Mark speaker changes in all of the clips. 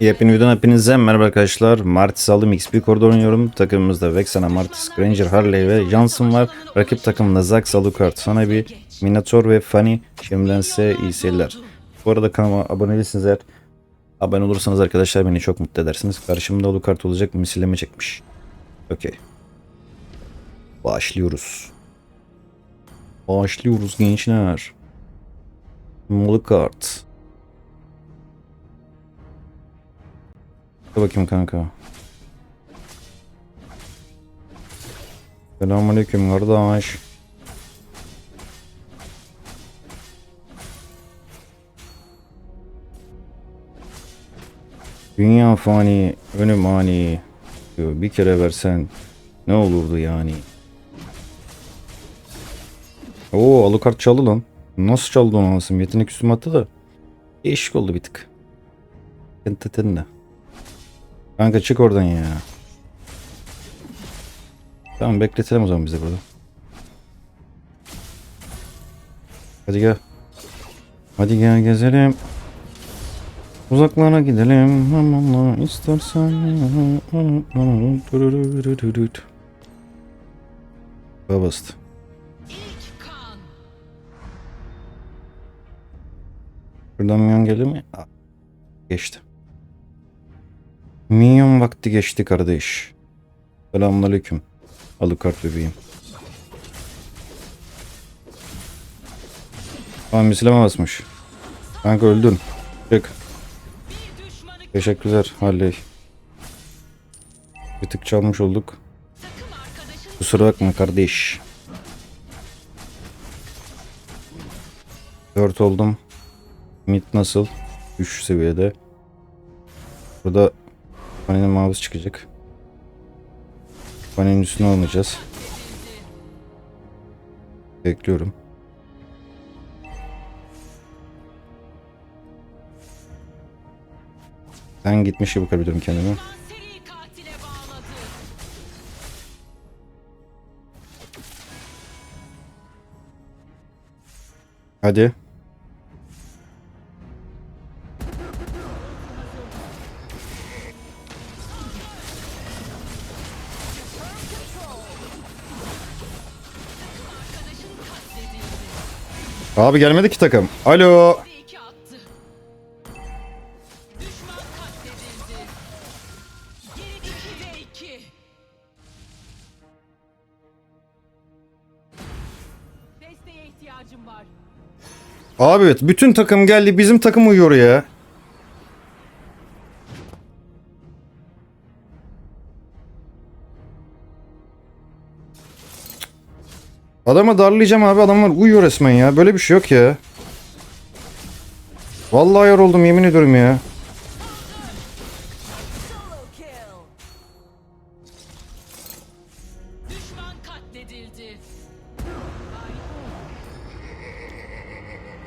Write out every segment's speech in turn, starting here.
Speaker 1: Yepyeni videodan hepinize merhaba arkadaşlar. Martis aldım XP koridor oynuyorum. Takımımızda Vexana, Martis, Granger, Harley ve Johnson var. Rakip takımında Zax, Alucard, Sanabi, Minotaur ve Fanny. Şimdiden size iyi seyirler. Bu arada kanalıma abone değilsiniz eğer abone olursanız arkadaşlar beni çok mutlu edersiniz. Karşımda Alucard olacak misilleme çekmiş. Okey. Başlıyoruz. Başlıyoruz gençler. Alucard. Dur bakayım kanka. Selamünaleyküm kardeş. Dünya fani, önüm ani. Bir kere versen ne olurdu yani? Oo Alucard çaldı lan. Nasıl çaldı onu anasını? Yetenek üstüme attı da. Değişik oldu bir tık. Entetenle. Kanka çık oradan ya. Tamam bekletelim o zaman bizi burada. Hadi gel. Hadi gel gezelim. Uzaklara gidelim. Aman istersen. Babast. Buradan minyon gelir mi? Geçti. Minyon vakti geçti kardeş. Selamünaleyküm. Alucard bebeğim. Aa misleme basmış. Kanka öldün. Çık. Teşekkürler Halley. Bir tık çalmış olduk. Kusura bakma kardeş. 4 oldum. Mid nasıl? 3 seviyede. Burada Panenin mavisi çıkacak. Panenin üstüne alınacağız. Bekliyorum. Ben gitmiş gibi bakabilirim kendime. Hadi. Abi gelmedi ki takım. Alo. Abi evet bütün takım geldi bizim takım uyuyor ya. Adamı darlayacağım abi adamlar uyuyor resmen ya. Böyle bir şey yok ya. Vallahi yoruldum yemin ediyorum ya.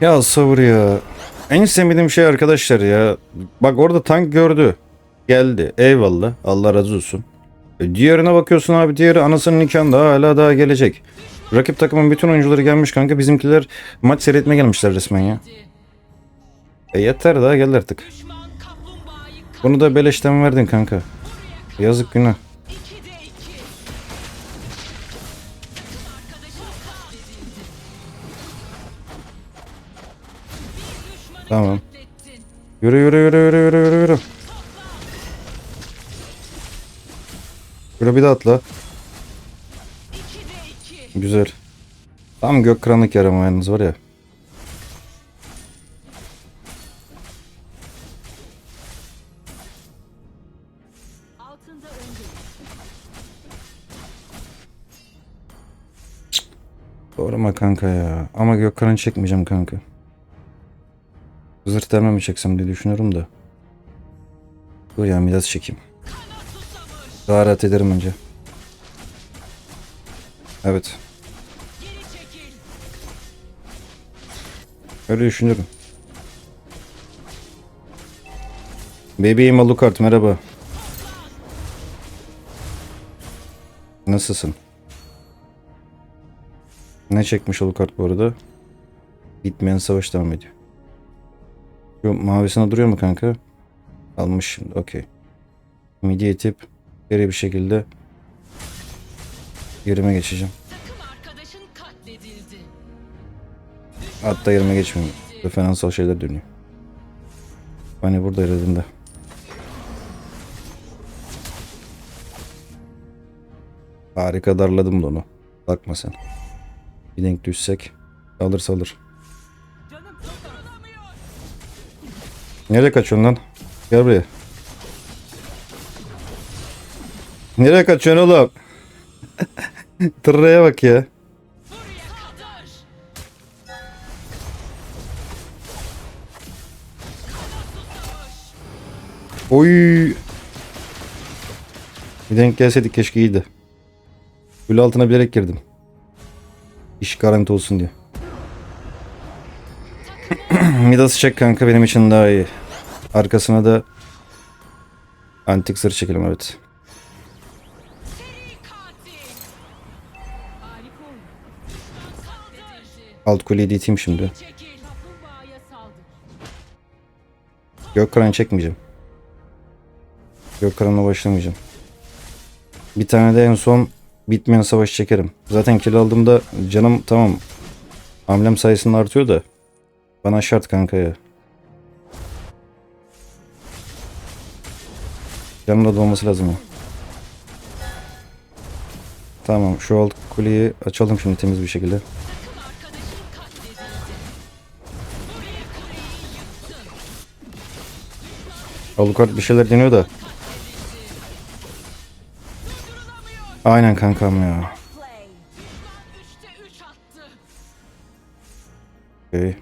Speaker 1: Ya sabır ya. En sevmediğim şey arkadaşlar ya. Bak orada tank gördü. Geldi. Eyvallah. Allah razı olsun. E, diğerine bakıyorsun abi diğeri anasının nikahında hala daha gelecek. Rakip takımın bütün oyuncuları gelmiş kanka. Bizimkiler maç seyretmeye gelmişler resmen ya. E yeter daha gel artık. Bunu da beleşten verdin kanka. Yazık günah.
Speaker 2: 2'de 2. Arkadaşın katledildi. Bir düşmanı
Speaker 1: Tamam. Yürü yürü yürü yürü yürü yürü Yürü bir de atla.
Speaker 2: 2'de 2.
Speaker 1: Güzel. Tam gök kıranlık yarama yalnız var ya. Doğrama kanka ya. Ama Gökhan'ı çekmeyeceğim kanka. Zırt derme mi çeksem diye düşünüyorum da. Dur ya biraz çekeyim. Daha ederim önce. Evet. Öyle düşünüyorum. Bebeğim Alucard merhaba. Nasılsın? Ne çekmiş Alucard bu arada? Bitmeyen savaş devam ediyor. Şu mavisine duruyor mu kanka? Almış şimdi okey. Midi itip geri bir şekilde yerime geçeceğim. Hatta yerime geçmeyeyim. Referansal şeyler dönüyor. Hani burada elimde. Harika darladım da onu. Bakma sen. Bir denk düşsek alır.
Speaker 2: Kurtarılamıyor.
Speaker 1: Nereye kaçıyorsun lan? Gel buraya. Nereye kaçıyorsun oğlum? Tırraya bak ya. Oy. Bir denk gelseydik keşke iyiydi. Gül altına bilerek girdim. İş garanti olsun diye. Midas'ı çek kanka benim için daha iyi. Arkasına da antik zırh çekelim evet. Alt kuleyi de iteyim şimdi. Gökkıran'ı çekmeyeceğim. Gökkıran'la başlamayacağım. Bir tane de en son bitmeyen savaş çekerim. Zaten kill aldığımda canım tamam. Hamlem sayısında artıyor da. Bana şart kanka ya. Canım da dolması lazım ya. Tamam şu alt kuleyi açalım şimdi temiz bir şekilde. Alucard bir şeyler deniyor da. Aynen kankam ya.
Speaker 2: Düşman 3'te 3 attı.
Speaker 1: Okay.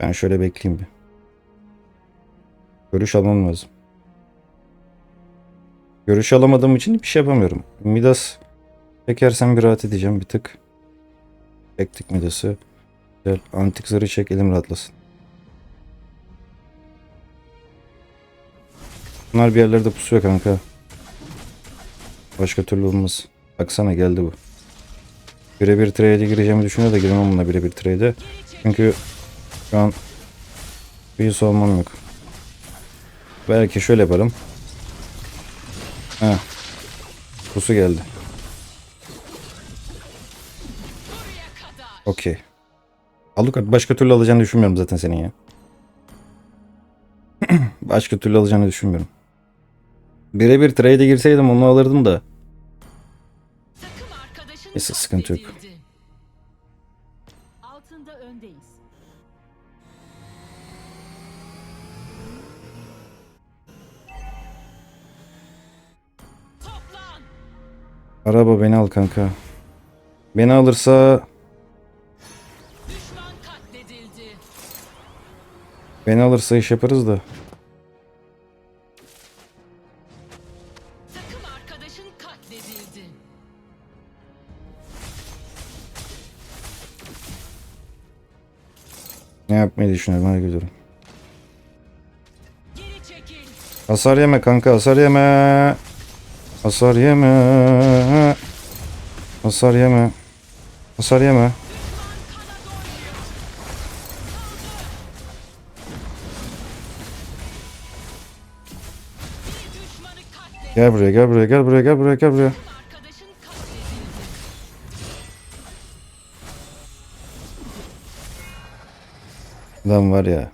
Speaker 1: Ben şöyle bekleyeyim bir. Görüş almam lazım. Görüş alamadığım için bir şey yapamıyorum. Midas çekersem bir rahat edeceğim bir tık. Çektik Midas'ı. Güzel. Antik zarı çek elim rahatlasın. Bunlar bir yerlerde pusuyor kanka. Başka türlü olmaz. Baksana geldi bu. Birebir trade'e gireceğimi düşünüyor da girmem bununla birebir trade'e. Çünkü şu an bir savunmam yok. Belki şöyle yaparım. Heh. Pusu geldi. Okey. Alucard başka türlü alacağını düşünmüyorum zaten senin ya. başka türlü alacağını düşünmüyorum. Birebir trade'e girseydim onu alırdım da. Neyse, sıkıntı yok. Araba beni al kanka. Beni alırsa beni alırsa iş yaparız da. Ne yapmayı düşünüyorum hadi gidiyorum. Hasar yeme kanka hasar yeme. Hasar yeme. Hasar yeme. Hasar yeme. Gel buraya gel buraya gel buraya gel buraya gel buraya. Lan var ya.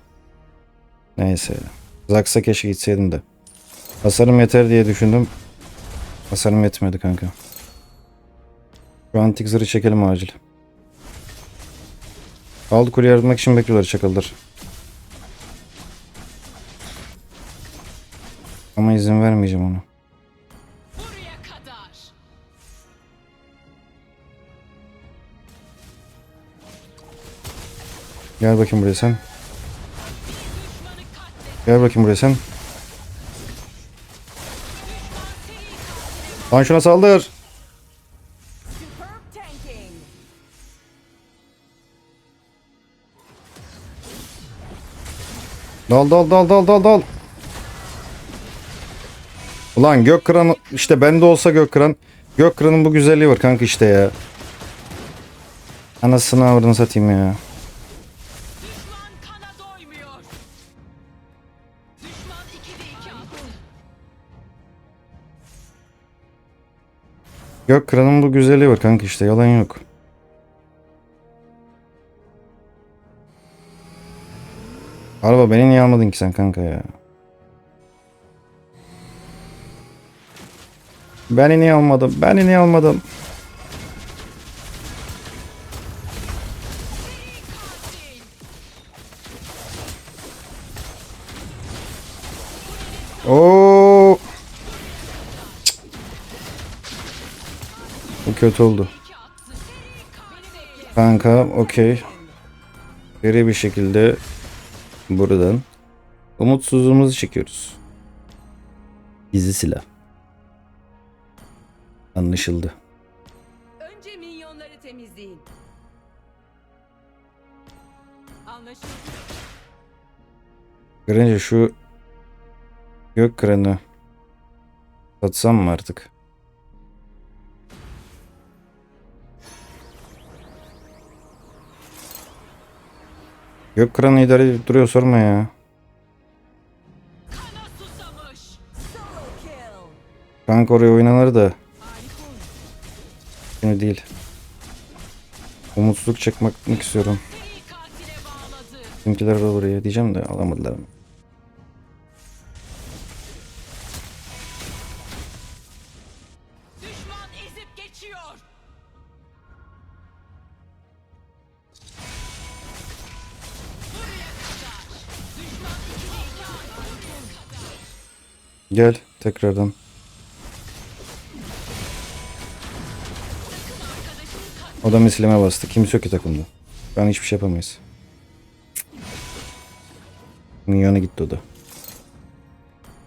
Speaker 1: Neyse. Zaks'a keşke gitseydim de. Hasarım yeter diye düşündüm. Hasarım yetmedi kanka. Şu antik zırhı çekelim acil. Aldı kuru yardım için bekliyorlar çakıldır. Ama izin vermeyeceğim
Speaker 2: kadar.
Speaker 1: Gel bakayım buraya sen. Gel bakayım buraya sen. Lan şuna saldır. Dal dal dal dal dal dal. Ulan gök kıran işte bende olsa gök kıran. Gök kıranın bu güzelliği var kanka işte ya. Anasını avradını satayım ya.
Speaker 2: Düşman kana doymuyor. Düşman 2'de 2 attı.
Speaker 1: Gök kıranın bu güzelliği var kanka işte yalan yok. Araba beni niye almadın ki sen kanka ya? Beni niye almadın? Beni niye almadın? Oo! Bu kötü oldu.
Speaker 2: 2 attı. Seri katil.
Speaker 1: Kanka okey. Geri bir şekilde buradan umutsuzluğumuzu çekiyoruz. Gizli silah. Anlaşıldı.
Speaker 3: Önce minyonları temizleyin. Anlaşıldı.
Speaker 1: Görünce şu gök kıranı satsam mı artık? Gök kıranı idare edip duruyor sorma ya. Kanka oraya oynanır da şimdi değil. Umutsuzluk çekmek istiyorum. Bizimkiler de buraya diyeceğim de alamadılar.
Speaker 2: Düşman
Speaker 1: Gel tekrardan. O da mislime bastı. Kimse yok ki takımda. Ben hiçbir şey yapamayız. Minyona gitti o da.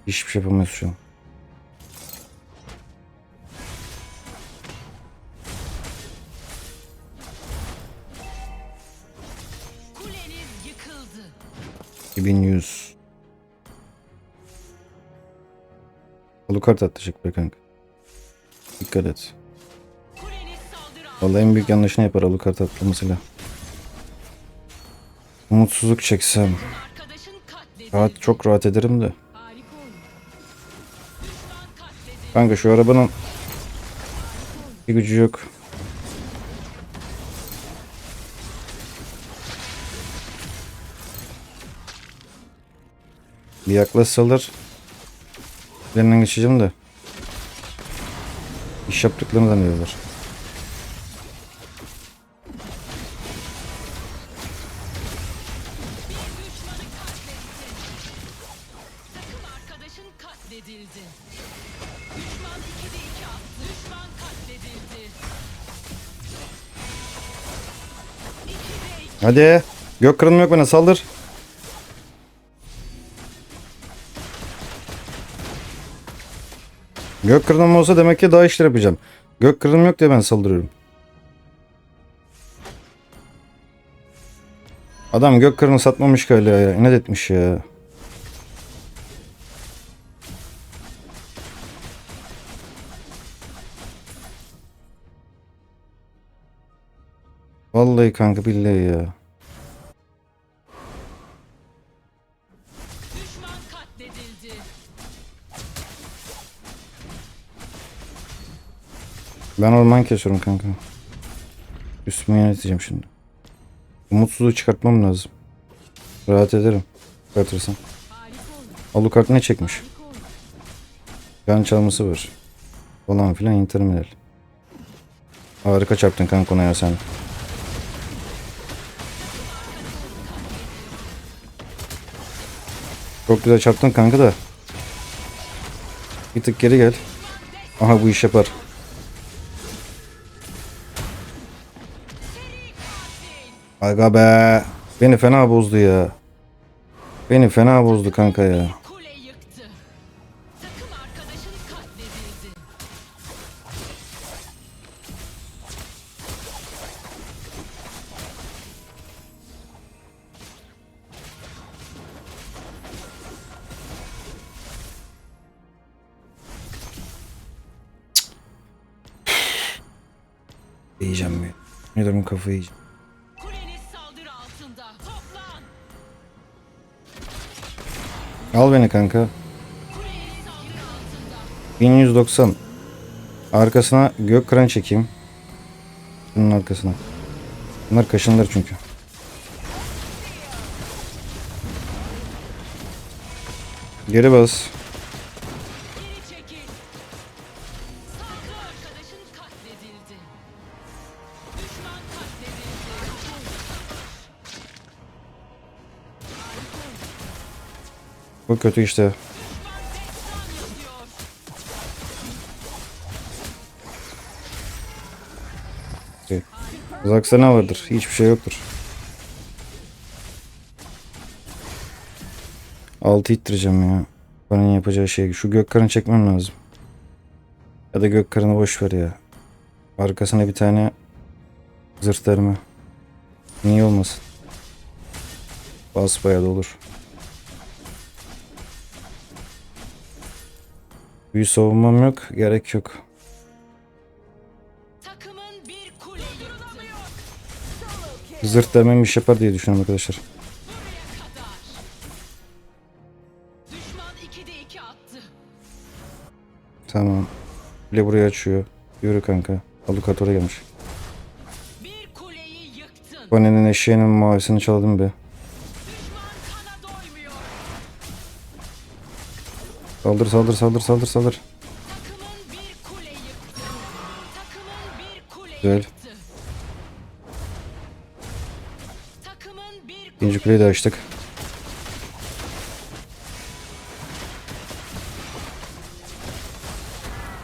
Speaker 1: Hiçbir şey yapamayız şu an.
Speaker 2: Kuleniz yıkıldı.
Speaker 1: 2100. Alucard atacak be kanka. Dikkat et. Vallahi en büyük yanlışını yapar Alucard atlamasıyla. Umutsuzluk çeksem. Rahat, çok rahat ederim de. Kanka şu arabanın bir gücü yok. Bir yaklaşsalar üzerinden geçeceğim de iş yaptıklarını zannediyorlar.
Speaker 2: Bir düşmanı katlettin. Takım arkadaşın katledildi. Düşman 2'de 2 attı. Düşman katledildi. 2'de 2.
Speaker 1: Hadi gök kırılma yok bana saldır. Gök kırılma olsa demek ki daha işler yapacağım. Gök kırılma yok diye ben saldırıyorum. Adam gök kırını satmamış hala ya. İnat etmiş ya. Vallahi kanka billahi ya. Ben orman kesiyorum kanka. Üstüme yöneteceğim şimdi. Umutsuzluğu çıkartmam lazım. Rahat ederim. Çıkartırsam. Alucard ne çekmiş? Can çalması var. Falan filan interminal. Harika çarptın kanka ona ya sen. Çok güzel çarptın kanka da. Bir tık geri gel. Aha bu iş yapar. Aga be. Beni fena bozdu ya. Beni fena bozdu kanka ya. Yiyeceğim bir. Ne durum kafayı yiyeceğim. Al beni kanka.
Speaker 2: Kuleniz saldırı altında.
Speaker 1: 1190. Arkasına gök kıran çekeyim. Bunun arkasına. Bunlar kaşınlar çünkü. Geri bas. Bu kötü işte. Uzaksa ne vardır? Hiçbir şey yoktur. Altı ittireceğim ya. Bana yapacağı şey. Şu gök karını çekmem lazım. Ya da gök karını boş ver ya. Arkasına bir tane zırt derme. Niye olmasın? Bas bayağı da olur. Büyü savunmam yok. Gerek yok. Zırt dermem iş yapar diye düşünüyorum arkadaşlar.
Speaker 2: Buraya kadar. Düşman 2'de 2 attı.
Speaker 1: Tamam. Bile burayı açıyor. Yürü kanka. Alukatora gelmiş. Banenin eşeğinin mavisini çaldım be. Saldır saldır saldır saldır saldır. Güzel. İkinci kuleyi de açtık.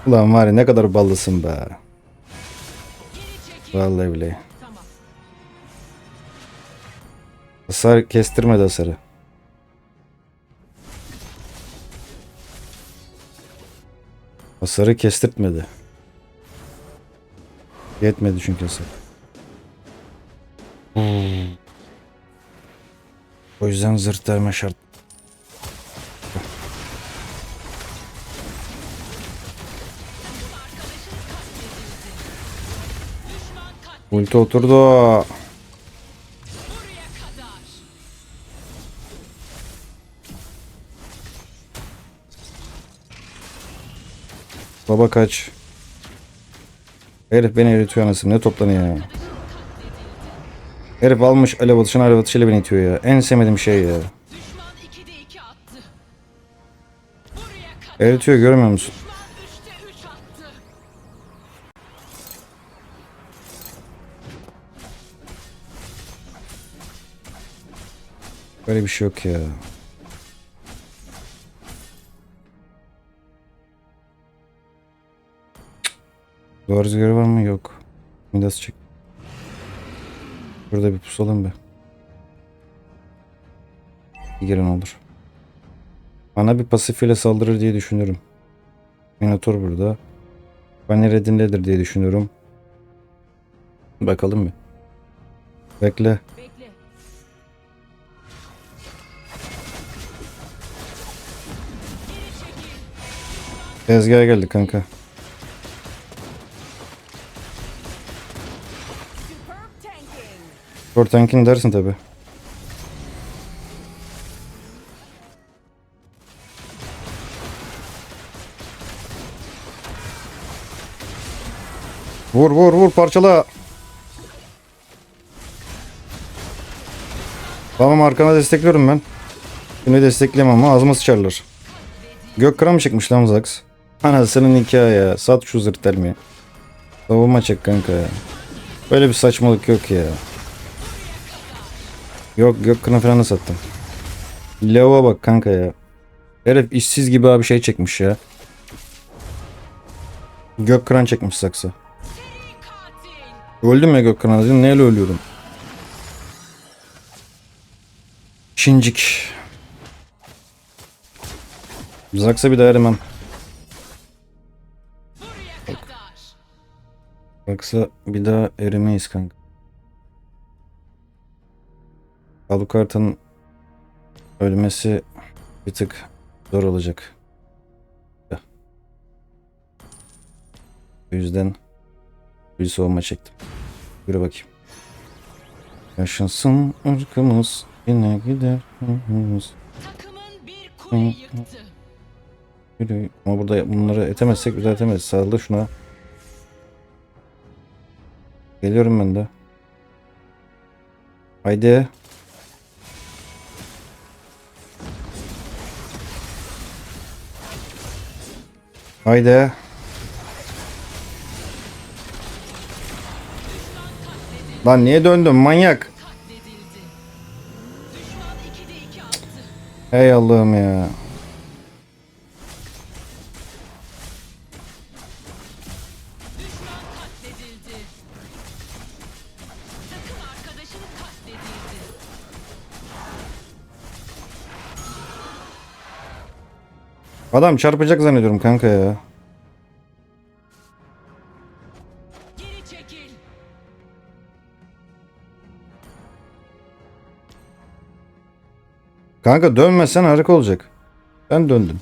Speaker 1: Ulan var ya ne kadar ballısın be. Vallahi bile. Hasar kestirmedi hasarı. Hasarı kestirtmedi. Yetmedi çünkü hasar. Hmm. O yüzden zırt derme şart. Ulti oturdu. Baba kaç. Herif beni eritiyor anasını. Ne toplanıyor ya. Herif almış alev atışını alev atışıyla beni itiyor ya. En sevmediğim şey ya.
Speaker 2: Düşman 2'de 2 attı. Buraya kadar.
Speaker 1: Eritiyor görmüyor musun?
Speaker 2: Düşman 3'te 3 attı.
Speaker 1: Böyle bir şey yok ya. Duvar rüzgarı var mı? Yok. Midas çek. Burada bir pusalım be. Bir gelen olur. Bana bir pasifiyle saldırır diye düşünüyorum. Minotaur burada. Banner edindedir diye düşünüyorum. Bakalım bir. Bekle.
Speaker 3: Bekle.
Speaker 1: Tezgaha geldik kanka. Short dersin tabi. Vur vur vur parçala. Tamam arkana destekliyorum ben. Yine destekleyemem ama ağzıma sıçarlar. Gök kıra mı çıkmış lan Zax? Anasının nikahı ya. Sat şu zırt delmeyi. Savunma çek kanka ya. Böyle bir saçmalık yok ya. Yok gök kına falan da sattım. Lava bak kanka ya. Herif işsiz gibi abi şey çekmiş ya. Gök kıran çekmiş saksı. Öldüm ya gök kıran dedim. Neyle ölüyorum? Şincik. Zaksa bir daha
Speaker 2: kadar.
Speaker 1: Zaksa bir daha erimeyiz kanka. Alucard'ın ölmesi bir tık zor olacak. O yüzden bir soğuma çektim. Yürü bakayım. Yaşasın ırkımız yine gider.
Speaker 2: Takımın bir kule yıktı.
Speaker 1: Yürü. Ama burada bunları etemezsek düzeltemeyiz. Saldır şuna. Geliyorum ben de. Haydi. Haydi. Lan niye döndün manyak?
Speaker 2: Katledildi. Düşman 2'de 2 attı.
Speaker 1: Hey Allah'ım ya. Adam çarpacak zannediyorum kanka ya. Kanka dönmezsen harika olacak. Ben döndün.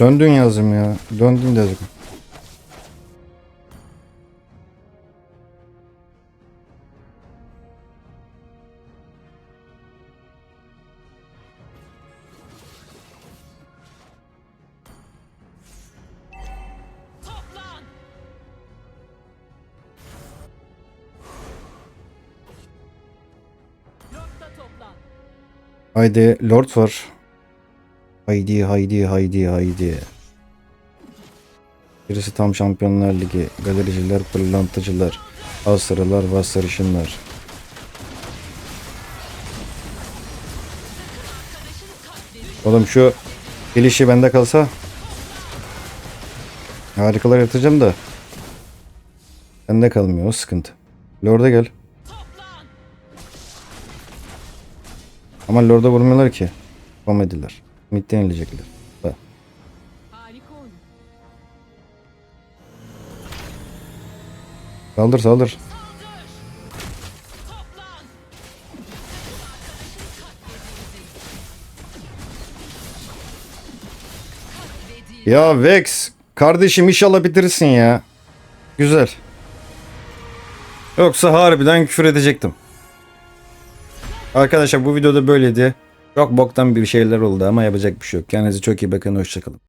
Speaker 1: Döndün yazım ya. Döndün de Haydi Lord var. Haydi haydi haydi haydi. Birisi tam Şampiyonlar Ligi, galericiler, pırlantacılar.
Speaker 2: Arkadaşın katledildi.
Speaker 1: Oğlum şu gelişi bende kalsa harikalar yaratacağım da bende kalmıyor o sıkıntı. Lord'a gel. Ama Lord'a vurmuyorlar ki. Komediler. Midden inecekler. Bak. Saldır saldır. Ya Vex kardeşim inşallah bitirirsin ya. Güzel. Yoksa harbiden küfür edecektim. Arkadaşlar bu videoda böyleydi. Çok boktan bir şeyler oldu ama yapacak bir şey yok. Kendinize çok iyi bakın. Hoşçakalın.